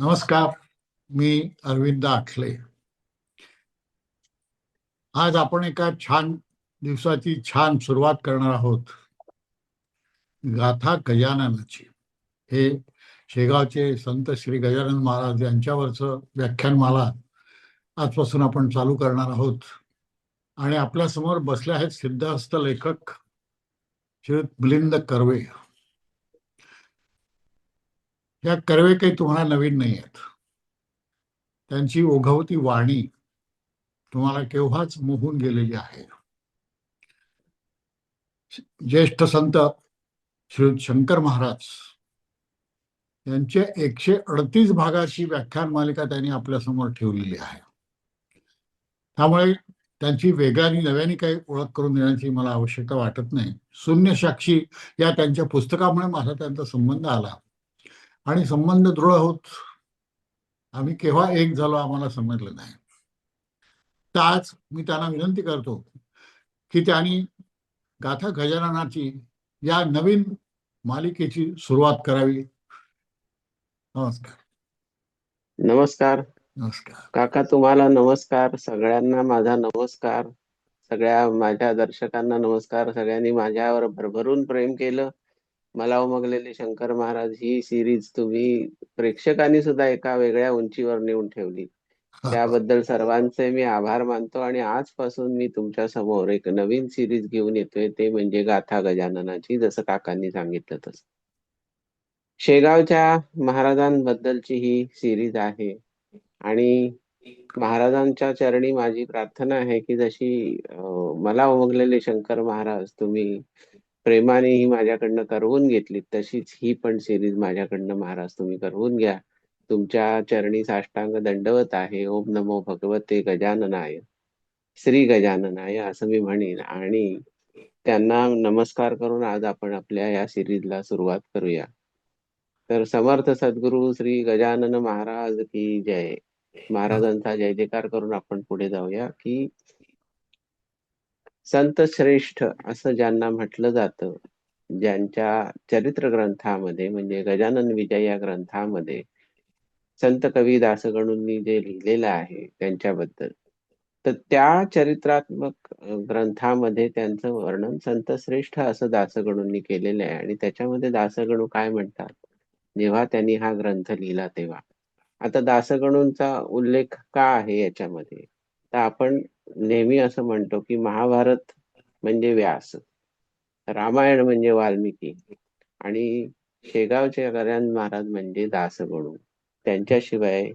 नमस्कार मी अरविंद आखले. आज आपण एका छान दिवसाची छान सुरुवात करणार आहोत. गाथा गजाननाची. हे शेगावचे संत श्री गजानन महाराज यांच्यावरचं व्याख्यानमाला आजपासून आपण चालू करणार आहोत. आणि आपल्यासमोर बसले आहेत सिद्धहस्त लेखक श्री मिलिंद कर्वे. या कर्वे काही तुम्हाला नवीन नाही आहेत. त्यांची ओघवती वाणी तुम्हाला केव्हाच मोहून गेलेली आहे. ज्येष्ठ संत श्री शंकर महाराज यांच्या एकशे अडतीस भागाची व्याख्यान मालिका त्यांनी आपल्यासमोर ठेवलेली आहे. त्यामुळे त्यांची वेगाने नव्याने काही ओळख करून देण्याची मला आवश्यकता वाटत नाही. शून्य साक्षी या त्यांच्या पुस्तकामुळे माझा त्यांचा संबंध आला. आणि संबंध दृढ होत. आम्ही केव्हा एक झालो आम्हाला समजलं नाही. तर आज मी त्यांना विनंती करतो की त्यांनी गाथा गजाननाची या नवीन मालिकेची सुरुवात करावी. नमस्कार. नमस्कार. नमस्कार. काका तुम्हाला नमस्कार. सगळ्यांना माझा नमस्कार. सगळ्या माझ्या दर्शकांना नमस्कार. सगळ्यांनी माझ्यावर भरभरून प्रेम केलं. मला उमगलेले शंकर महाराज ही सिरीज तुम्ही प्रेक्षकांनी सुद्धा एका वेगळ्या उंचीवर नेऊन ठेवली. त्याबद्दल सर्वांचे मी आभार मानतो आणि आजपासून मी तुमच्यासमोर एक नवीन सिरीज घेऊन येतोय ते म्हणजे गाथा गजाननाची जसं काकांनी सांगितलं तसं. शेगावच्या महाराजांबद्दलची ही सिरीज आहे आणि महाराजांच्या चरणी माझी प्रार्थना आहे की जशी मला उमगलेले शंकर महाराज तुम्ही प्रेमाने ही माझ्याकडनं करवून घेतली तशीच ही पण सिरीज माझ्याकडनं महाराज तुम्ही करवून घ्या. तुमच्या चरणी साष्टांग दंडवत आहे. ओम नमो भगवते गजाननाय. श्री गजाननाय असं मी म्हणेन. आणि त्यांना नमस्कार करून आज आपण आपल्या या सिरीजला सुरुवात करूया. तर समर्थ सद्गुरू श्री गजानन महाराज की जय. महाराजांचा जय जयकार करून आपण पुढे जाऊया की संत श्रेष्ठ असं ज्यांना म्हटलं जातं ज्यांच्या चरित्र ग्रंथामध्ये म्हणजे गजानन विजय या ग्रंथामध्ये संत कवी दासगणूंनी जे लिहिलेलं आहे त्यांच्याबद्दल तर त्या चरित्रात्मक ग्रंथामध्ये त्यांचं वर्णन संत श्रेष्ठ असं दासगणूंनी केलेलं आहे. आणि त्याच्यामध्ये दासगणू काय म्हणतात? जेव्हा त्यांनी हा ग्रंथ लिहिला तेव्हा. आता दासगणूंचा उल्लेख का आहे याच्यामध्ये? तर आपण नेहमी असं म्हणतो की महाभारत म्हणजे व्यास रामायण म्हणजे वाल्मिकी आणि शेगावचे गऱ्यान महाराज म्हणजे दासगणू त्यांच्याशिवाय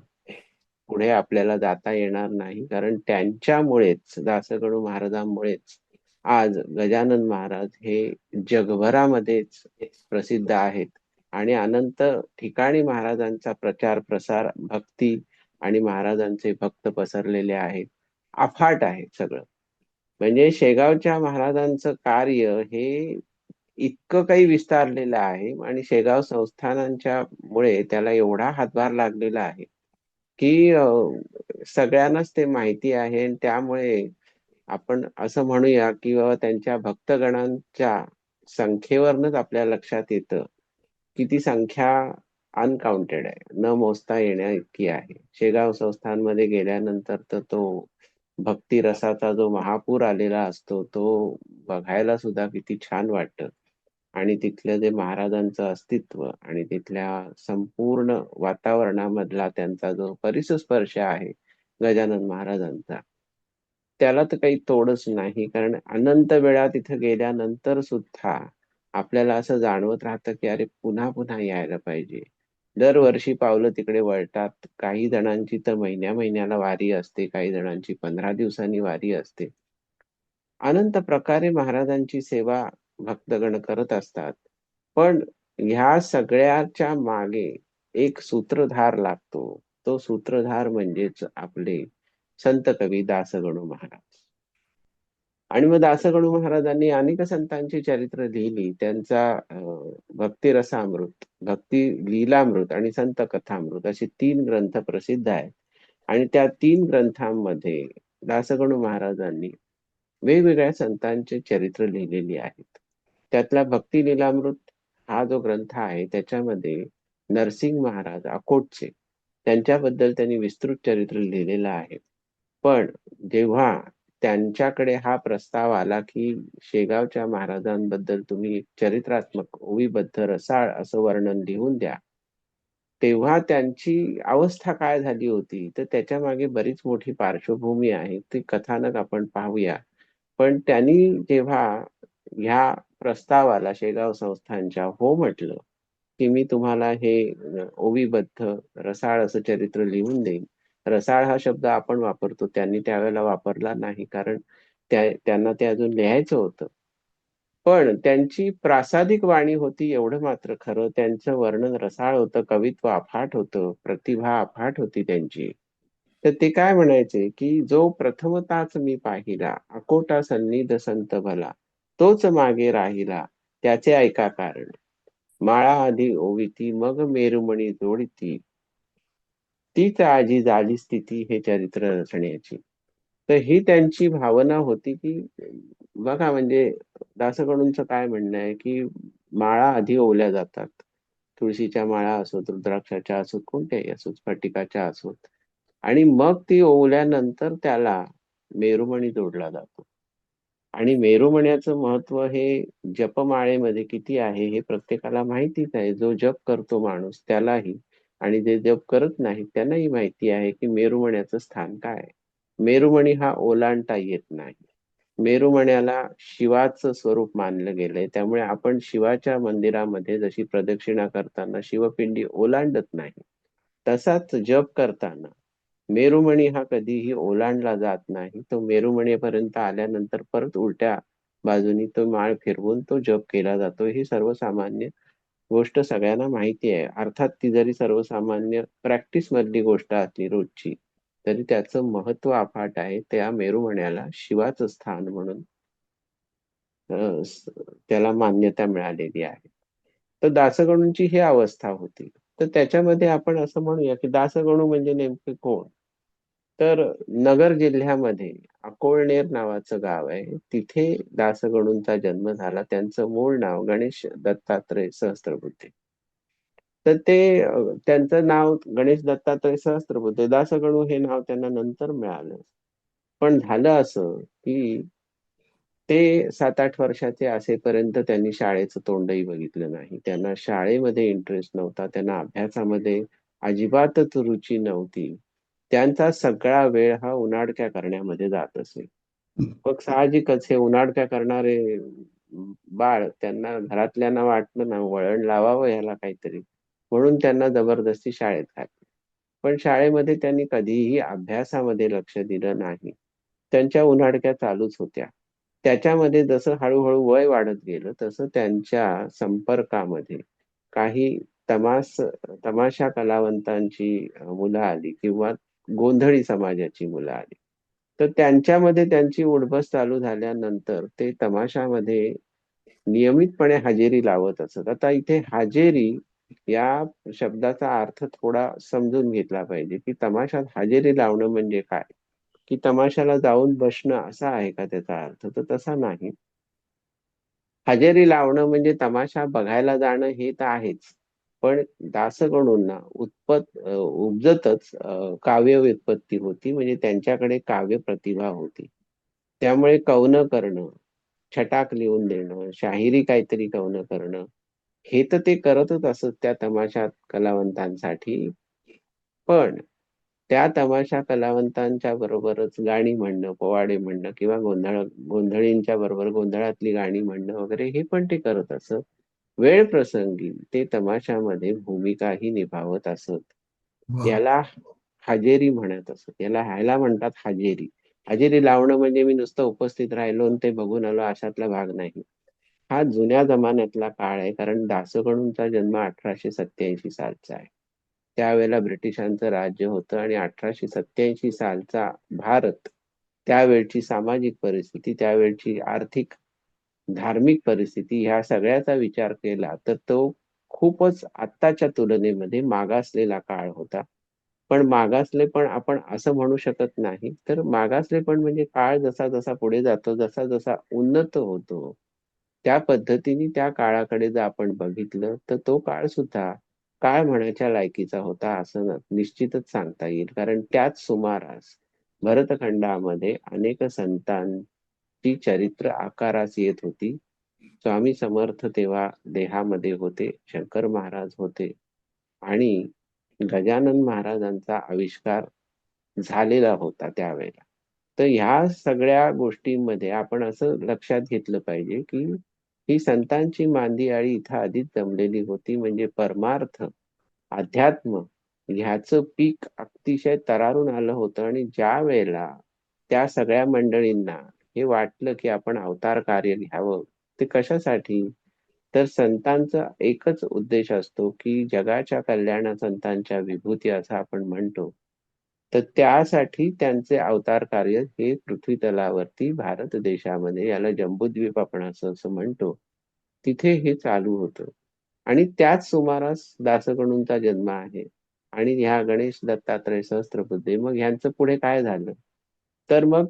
पुढे आपल्याला जाता येणार नाही कारण त्यांच्यामुळेच दासगणू महाराजांमुळेच आज गजानन महाराज हे जगभरामध्येच प्रसिद्ध आहेत आणि अनंत ठिकाणी महाराजांचा प्रचार प्रसार भक्ती आणि महाराजांचे भक्त पसरलेले आहेत. अफाट आहे सगळं. म्हणजे शेगावच्या महाराजांचं कार्य हे इतकं काही विस्तारलेलं आहे आणि शेगाव संस्थानांच्या मुळे त्याला एवढा हातभार लागलेला आहे की सगळ्यांनाच ते माहिती आहे आणि त्यामुळे आपण असं म्हणूया की बाबा त्यांच्या भक्तगणांच्या संख्येवरनच आपल्या लक्षात येतं की ती संख्या अनकाउंटेड आहे. न मोजता येण्या इतकी आहे. शेगाव संस्थांमध्ये गेल्यानंतर तर तो भक्ती रसाचा जो महापूर आलेला असतो तो बघायला सुद्धा किती छान वाटतं. आणि तिथलं जे महाराजांचं अस्तित्व आणि तिथल्या संपूर्ण वातावरणामधला त्यांचा जो परिसस्पर्श आहे गजानन महाराजांचा त्याला तर काही तोडच नाही. कारण अनंत वेळा तिथं गेल्यानंतर सुद्धा आपल्याला असं जाणवत राहतं की अरे पुन्हा पुन्हा यायला पाहिजे. दरवर्षी पावलं तिकडे वळतात. काही जणांची तर महिन्या महिन्याला वारी असते काही जणांची पंधरा दिवसांनी वारी असते. अनंत प्रकारे महाराजांची सेवा भक्तगण करत असतात. पण ह्या सगळ्याच्या मागे एक सूत्रधार लागतो. तो सूत्रधार म्हणजेच आपले संत कवी दासगणू महाराज. आणि मग दासगणू महाराजांनी अनेक संतांची चरित्र लिहिली. त्यांचा भक्तिरसामृत भक्ती रसामृत भक्ती लीलामृत आणि संत कथामृत असे तीन ग्रंथ प्रसिद्ध आहेत. आणि त्या तीन ग्रंथांमध्ये दासगणू महाराजांनी वेगवेगळ्या संतांचे चरित्र लिहिलेली आहेत. त्यातला भक्ती लीलामृत हा जो ग्रंथ आहे त्याच्यामध्ये नरसिंग महाराज अकोटचे त्यांच्याबद्दल त्यांनी विस्तृत चरित्र लिहिलेलं आहे. पण जेव्हा त्यांच्याकडे हा प्रस्ताव आला की शेगावच्या महाराजांबद्दल तुम्ही चरित्रात्मक ओवीबद्ध रसाळ असं वर्णन लिहून द्या. तेव्हा त्यांची अवस्था काय झाली होती? तर त्याच्यामागे बरीच मोठी पार्श्वभूमी आहे. ती कथानक आपण पाहूया. पण त्यांनी जेव्हा ह्या प्रस्तावाला शेगाव संस्थांच्या हो म्हटलं की मी तुम्हाला हे ओवीबद्ध रसाळ असं चरित्र लिहून देईन. रसाळ हा शब्द आपण वापरतो त्यांनी त्यावेळेला वापरला नाही कारण त्या त्यांना ते अजून लिहायचं होतं. पण त्यांची प्रासादिक वाणी होती एवढं मात्र खरं त्यांचं वर्णन रसाळ होतं कवित्व अफाट होतं प्रतिभा अफाट होती त्यांची. तर ते काय म्हणायचे की जो प्रथमताच मी पाहिला अकोटा सन्निध संत भला तोच मागे राहिला त्याचे ऐका कारण. माळा आधी ओविती मग मेरुमणी जोडती तीच आजी झाली स्थिती हे चरित्र रचण्याची. तर ही त्यांची भावना होती की बघा म्हणजे दासकडूंचं काय म्हणणं आहे की माळा आधी ओवल्या जातात. तुळशीच्या माळा असोत रुद्राक्षाच्या असोत कोणत्याही असोत स्फटिकाच्या असोत. आणि मग ती ओवल्यानंतर त्याला मेरुमणी जोडला जातो. आणि मेरुमण्याचं महत्त्व हे जपमाळेमध्ये किती आहे हे प्रत्येकाला माहितीच आहे. जो जप करतो माणूस त्यालाही आणि जे जप करत नाही त्यांनाही माहिती आहे की मेरुमण्याचं स्थान काय आहे. मेरुमणी हा ओलांडता येत नाही. मेरुमण्याला शिवाचं स्वरूप मानलं गेलंय. त्यामुळे आपण शिवाच्या मंदिरामध्ये जशी प्रदक्षिणा करताना शिवपिंडी ओलांडत नाही तसाच जप करताना मेरुमणी हा कधीही ओलांडला जात नाही. तो मेरुमणीपर्यंत आल्यानंतर परत उलट्या बाजूनी तो माळ फिरवून तो जप केला जातो. ही सर्वसामान्य गोष्ट सगळ्यांना माहिती आहे. अर्थात ती जरी सर्वसामान्य प्रॅक्टिस मधली गोष्ट असली रोजची तरी त्याचं महत्त्व अफाट आहे. त्या मेरुमण्याला शिवाचं स्थान म्हणून त्याला मान्यता मिळालेली आहे. तर दासगणूंची ही अवस्था होती. तर त्याच्यामध्ये आपण असं म्हणूया की दासगणू म्हणजे नेमके कोण? तर नगर जिल्ह्यामध्ये अकोळनेर नावाचं गाव आहे. तिथे दासगणूंचा जन्म झाला. त्यांचं मूळ नाव गणेश दत्तात्रय सहस्त्रबुद्धे. तर ते त्यांचं नाव गणेश दत्तात्रय सहस्त्रबुद्धे. दासगणू हे नाव त्यांना नंतर मिळालं. पण झालं असं की ते सात आठ वर्षाचे असेपर्यंत त्यांनी शाळेचं तोंडही बघितलं नाही. त्यांना शाळेमध्ये इंटरेस्ट नव्हता. त्यांना अभ्यासामध्ये अजिबातच रुची नव्हती. त्यांचा सगळा वेळ हा उन्हाडक्या करण्यामध्ये जात असे. मग साहजिकच हे उन्हाडक्या करणारे बाळ त्यांना घरातल्यांना वाटलं ना वळण लावावं याला काहीतरी. म्हणून त्यांना जबरदस्ती शाळेत घातलं. पण शाळेमध्ये त्यांनी कधीही अभ्यासामध्ये लक्ष दिलं नाही. त्यांच्या उन्हाडक्या चालूच होत्या. त्याच्यामध्ये जसं हळूहळू वय वाढत गेलं तसं त्यांच्या संपर्कामध्ये काही तमास तमाशा कलावंतांची मुलं आली किंवा गोंधळी समाजाची मुलं आली. तर त्यांच्यामध्ये त्यांची उडबस चालू झाल्यानंतर ते तमाशामध्ये नियमितपणे हजेरी लावत असत. आता इथे हजेरी या शब्दाचा अर्थ थोडा समजून घेतला पाहिजे की तमाशात हजेरी लावणं म्हणजे काय? की तमाशाला जाऊन बसणं असा आहे का त्याचा अर्थ? तर तसा नाही. हजेरी लावणं म्हणजे तमाशा बघायला जाणं हे तर आहेच. पण दासगणूंना उत्पत उपजतच काव्य व्युत्पत्ती होती म्हणजे त्यांच्याकडे काव्य प्रतिभा होती. त्यामुळे कवन करणं छटाक लिहून देणं शाहिरी काहीतरी कवन करणं हे तर ते करतच असत त्या तमाशा कलावंतांसाठी. पण त्या तमाशा कलावंतांच्या बरोबरच गाणी म्हणणं पोवाडे म्हणणं किंवा गोंधळ गोंधळींच्या बरोबर गोंधळातली गाणी म्हणणं वगैरे हे पण ते करत असत. वेळ प्रसंगी ते तमाशामध्ये भूमिकाही निभावत असत. याला हजेरी म्हणत असत. याला ह्याला म्हणतात हजेरी. हजेरी लावणं म्हणजे मी नुसतं उपस्थित राहिलो आणि ते बघून आलो अशातला भाग नाही. हा जुन्या जमान्यातला काळ आहे कारण दासगणूंचा जन्म अठराशे सत्याऐंशी सालचा आहे. त्यावेळेला ब्रिटिशांचं राज्य होतं आणि अठराशे सत्याऐंशी सालचा भारत त्यावेळची सामाजिक परिस्थिती त्यावेळची आर्थिक धार्मिक परिस्थिती ह्या सगळ्याचा विचार केला तर तो खूपच आत्ताच्या तुलनेमध्ये मागासलेला काळ होता. पण मागासले पण आपण असं म्हणू शकत नाही. तर मागासले पण म्हणजे काळ जसा जसा पुढे जातो जसा जसा उन्नत होतो त्या पद्धतीने त्या काळाकडे जर आपण बघितलं तर तो काळ सुद्धा काळ म्हणायच्या लायकीचा होता असं निश्चितच सांगता येईल. कारण त्याच सुमारास भरतखंडामध्ये अनेक ती चरित्र आकारास येत होती. स्वामी समर्थ तेव्हा देहामध्ये होते शंकर महाराज होते आणि गजानन महाराजांचा आविष्कार झालेला होता त्यावेळेला. तर ह्या सगळ्या गोष्टींमध्ये आपण असं लक्षात घेतलं पाहिजे की ही संतांची मांदी आळी इथं आधीच जमलेली होती. म्हणजे परमार्थ अध्यात्म ह्याचं पीक अतिशय तरारून आलं होतं आणि ज्या वेळेला त्या सगळ्या मंडळींना हे वाटलं की आपण अवतार कार्य घ्यावं. ते कशासाठी? तर संतांचा एकच उद्देश असतो की जगाच्या कल्याणा संतांच्या विभूती असं आपण म्हणतो. तर त्यासाठी त्यांचे अवतार कार्य हे पृथ्वी तलावरती भारत देशामध्ये याला जम्बूद्वीप आपण असं असं म्हणतो. तिथे हे चालू होतं. आणि त्याच सुमारास दासगणूंचा जन्म आहे. आणि ह्या गणेश दत्तात्रय सहस्त्रबुद्धे मग ह्यांचं पुढे काय झालं? तर मग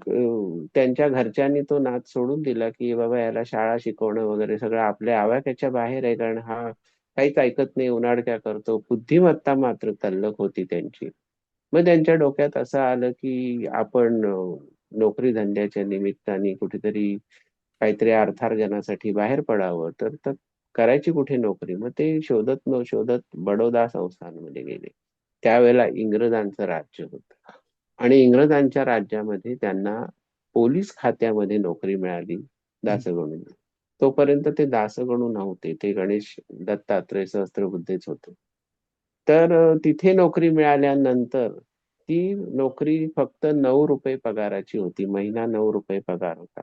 त्यांच्या घरच्यांनी तो नाद सोडून दिला की बाबा याला शाळा शिकवणं वगैरे सगळं आपल्या आवाक्याच्या बाहेर आहे. कारण हा काहीच ऐकत नाही उन्हाळक्या करतो. बुद्धिमत्ता मात्र तल्लख होती त्यांची. मग त्यांच्या डोक्यात असं आलं की आपण नोकरी धंद्याच्या निमित्ताने कुठेतरी काहीतरी अर्थार्जनासाठी बाहेर पडावं. तर तर करायची कुठे नोकरी? मग ते शोधत न शोधत बडोदा संस्थानमध्ये गेले. त्यावेळेला इंग्रजांचं राज्य होतं. आणि इंग्रजांच्या राज्यामध्ये त्यांना पोलीस खात्यामध्ये नोकरी मिळाली दासगणू तोपर्यंत ते दासगणू नव्हते ते गणेश दत्तात्रय सहस्त्रबुद्धेच होते. तर तिथे नोकरी मिळाल्यानंतर ती नोकरी फक्त नऊ रुपये पगाराची होती महिना नऊ रुपये पगार होता.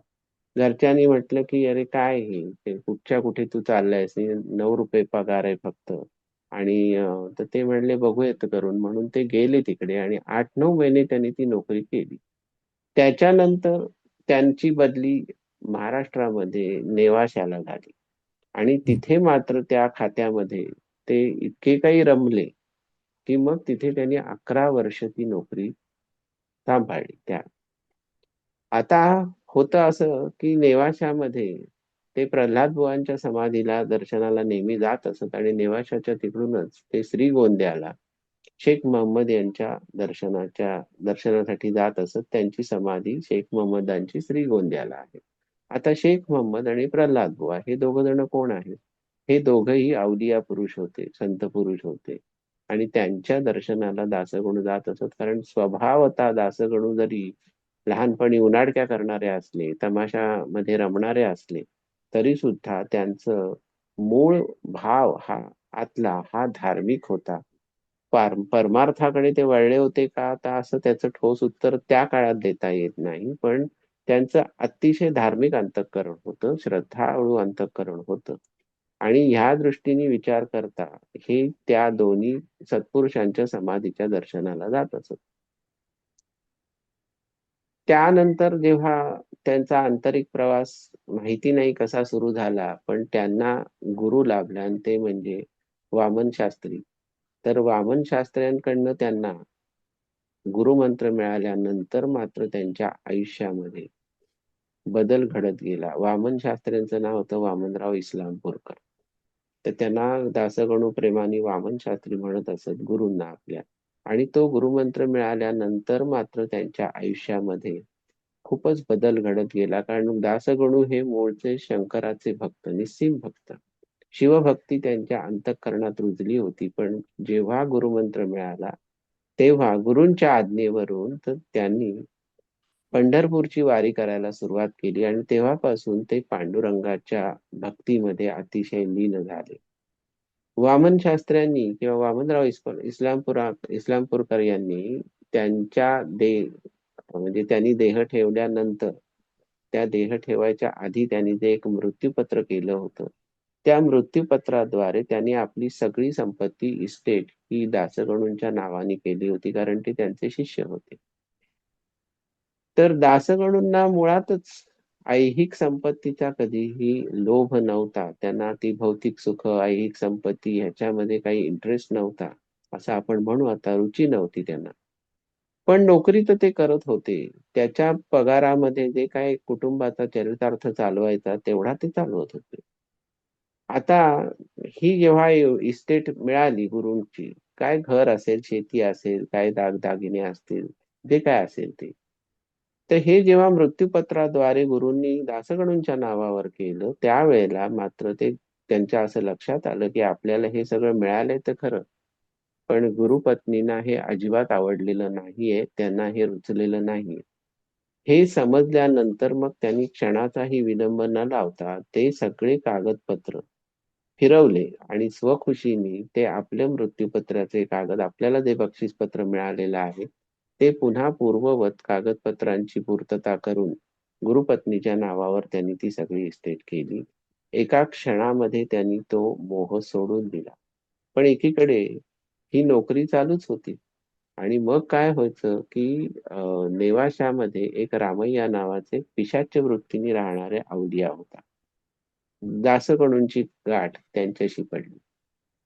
घरच्यांनी म्हटलं की अरे काय हे? कुठच्या कुठे तू चाललायस? नऊ रुपये पगार आहे फक्त. आणि तर ते म्हणले बघूयात करून. म्हणून ते गेले तिकडे आणि आठ नऊ महिने त्यांनी ती नोकरी केली. त्याच्यानंतर त्यांची बदली महाराष्ट्रामध्ये नेवाशाला झाली. आणि तिथे मात्र त्या खात्यामध्ये ते इतके काही रमले की मग तिथे त्यांनी अकरा वर्ष ती नोकरी सांभाळली त्या. आता होतं असं की नेवाशामध्ये ते प्रल्हाद बुवांच्या समाधीला दर्शनाला नेहमी जात असत आणि नेवाशाच्या तिकडूनच ते श्री गोंद्याला शेख महम्मद यांच्या दर्शनाच्या दर्शनासाठी जात असत. त्यांची समाधी शेख महम्मदांची श्रीगोंद्याला आहे. आता शेख महम्मद आणि प्रल्हाद बुवा हे दोघ जण कोण आहेत? हे दोघही अवलिया पुरुष होते संत पुरुष होते. आणि त्यांच्या दर्शनाला दासगणू जात असत. कारण स्वभावता दासगणू जरी लहानपणी उन्हाडक्या करणारे असले तमाशामध्ये रमणारे असले तरी सुद्धा त्यांचं मूळ भाव हा आतला हा धार्मिक होता. पार परमार्थाकडे ते वळले होते का? आता असं त्याचं ठोस उत्तर त्या काळात देता येत नाही. पण त्यांचं अतिशय धार्मिक अंतःकरण होतं श्रद्धाळू अंतःकरण होतं. आणि ह्या दृष्टीने विचार करता हे त्या दोन्ही सत्पुरुषांच्या समाधीच्या दर्शनाला जात असत. त्यानंतर जेव्हा त्यांचा आंतरिक प्रवास माहिती नाही कसा सुरू झाला पण त्यांना गुरु लाभला आणि ते म्हणजे वामन शास्त्री. तर वामन शास्त्र्यांकडनं त्यांना गुरुमंत्र मिळाल्यानंतर मात्र त्यांच्या आयुष्यामध्ये बदल घडत गेला. वामन शास्त्र्यांचं नाव होतं वामनराव इस्लामपूरकर. तर त्यांना दासगणू प्रेमाने वामन शास्त्री म्हणत असत गुरुंना आपल्या. आणि तो गुरुमंत्र मिळाल्यानंतर मात्र त्यांच्या आयुष्यामध्ये खूपच बदल घडत गेला. कारण दासगणू हे मूळचे शंकराचे भक्त निस्सीम भक्त. शिवभक्ती त्यांच्या अंतःकरणात रुजली होती. पण जेव्हा गुरुमंत्र मिळाला तेव्हा गुरूंच्या आज्ञेवरून तर त्यांनी पंढरपूरची वारी करायला सुरुवात केली आणि तेव्हापासून ते पांडुरंगाच्या भक्तीमध्ये अतिशय लीन झाले. वामन शास्त्र्यांनी किंवा वामनराव इस्प- इस्लामपुरा इस्लामपूरकर यांनी त्यांच्या दे म्हणजे त्यांनी देह ठेवल्यानंतर त्या देह ठेवायच्या आधी त्यांनी जे एक मृत्यूपत्र केलं होतं त्या मृत्यूपत्राद्वारे त्यांनी आपली सगळी संपत्ती इस्टेट ही दासगणूंच्या नावाने केली होती कारण ते त्यांचे शिष्य होते. तर दासगणूंना मुळातच ऐहिक संपत्तीचा कधीही लोभ नव्हता त्यांना ती भौतिक सुख ऐहिक संपत्ती ह्याच्यामध्ये काही इंटरेस्ट नव्हता असं आपण म्हणू आता रुची नव्हती त्यांना. पण नोकरी तर ते करत होते. त्याच्या पगारामध्ये जे काय कुटुंबाचा चरितार्थ चालवायचा तेवढा ते चालवत होते. आता ही जेव्हा इस्टेट मिळाली गुरुंची काय घर असेल शेती असेल काय दागदागिने असतील जे काय असेल ते. तर हे जेव्हा मृत्यूपत्राद्वारे गुरूंनी दासगणूंच्या नावावर केलं त्यावेळेला मात्र ते त्यांच्या असं लक्षात आलं की आपल्याला हे सगळं मिळालंय तर खरं. पण गुरुपत्नींना हे अजिबात आवडलेलं नाहीये त्यांना हे रुचलेलं नाहीये. हे समजल्यानंतर मग त्यांनी क्षणाचाही विलंब न लावता ते सगळे कागदपत्र फिरवले आणि स्वखुशीने ते आपल्या मृत्यूपत्राचे कागद आपल्याला जे बक्षीसपत्र मिळालेलं आहे ते पुन्हा पूर्ववत कागदपत्रांची पूर्तता करून गुरुपत्नीच्या नावावर त्यांनी ती सगळी इस्टेट केली. एका क्षणामध्ये त्यांनी तो मोह सोडून दिला. पण एकीकडे ही नोकरी चालूच होती. आणि मग काय व्हायचं की नेवाशामध्ये एक रामय्या नावाचे पिशाच्य वृत्तीने राहणारे आवडिया होता. दासगणूंची गाठ त्यांच्याशी पडली.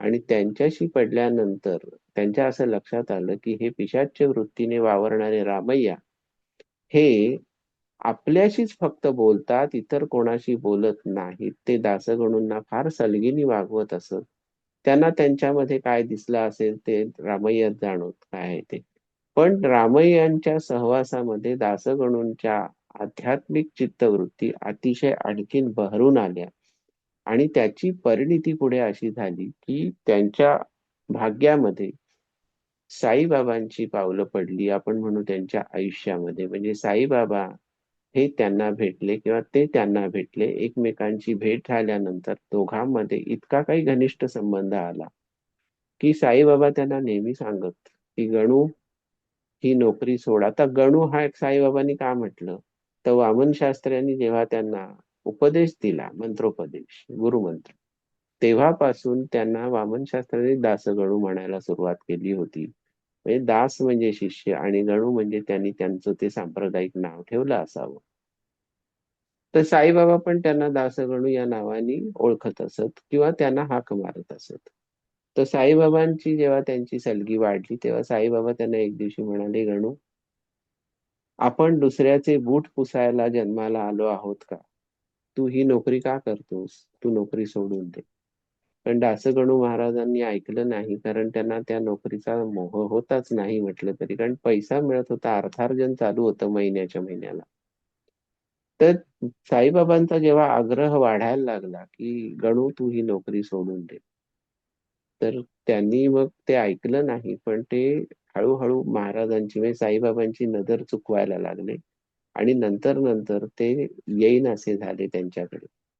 आणि त्यांच्याशी पडल्यानंतर त्यांच्या असं लक्षात आलं की हे पिशाच्य वृत्तीने वावरणारे रामय्या हे आपल्याशीच फक्त बोलतात इतर कोणाशी बोलत नाहीत. ते दासगणूंना फार सलगीने वागवत असत. त्यांना त्यांच्यामध्ये काय दिसलं असेल ते रामय्यात जाणवत काय आहे ते. पण रामय्यांच्या सहवासामध्ये दासगणूंच्या आध्यात्मिक चित्तवृत्ती अतिशय आणखीन बहरून आल्या. आणि त्याची परिणिती पुढे अशी झाली की त्यांच्या भाग्यामध्ये साईबाबांची पावलं पडली आपण म्हणू त्यांच्या आयुष्यामध्ये. म्हणजे साईबाबा हे त्यांना भेटले किंवा ते त्यांना भेटले. एकमेकांची भेट झाल्यानंतर दोघांमध्ये इतका काही घनिष्ठ संबंध आला की साईबाबा त्यांना नेहमी सांगत की गणू ही नोकरी सोडा. आता गणू हा एक साईबाबांनी का म्हटलं? तर वामन शास्त्र्यांनी जेव्हा त्यांना उपदेश दिला मंत्रोपदेश गुरुमंत्र तेव्हापासून त्यांना वामन शास्त्र्यांनी दासगणू म्हणायला सुरुवात केली होती. म्हणजे दास म्हणजे शिष्य आणि गणू म्हणजे त्यांनी त्यांचं ते सांप्रदायिक नाव ठेवलं असावं. तर साईबाबा पण त्यांना दासगणू या नावाने ओळखत असत किंवा त्यांना हाक मारत असत. तर साईबाबांची जेव्हा त्यांची सलगी वाढली तेव्हा साईबाबा त्यांना एक दिवशी म्हणाले गणू आपण दुसऱ्याचे बूट पुसायला जन्माला आलो आहोत का? तू ही नोकरी का करतोस? तू नोकरी सोडून दे. पण दासगणू महाराजांनी ऐकलं नाही कारण त्यांना त्या नोकरीचा मोह होताच नाही म्हटलं तरी कारण पैसा मिळत होता अर्थार्जन चालू होतं महिन्याच्या महिन्याला. तर साईबाबांचा जेव्हा आग्रह वाढायला लागला की गणू तू ही नोकरी सोडून दे. तर त्यांनी मग ते ऐकलं नाही पण ते हळूहळू महाराजांची म्हणजे साईबाबांची नजर चुकवायला लागले आणि नंतर नंतर ते येईन असे झाले त्यांच्याकडे.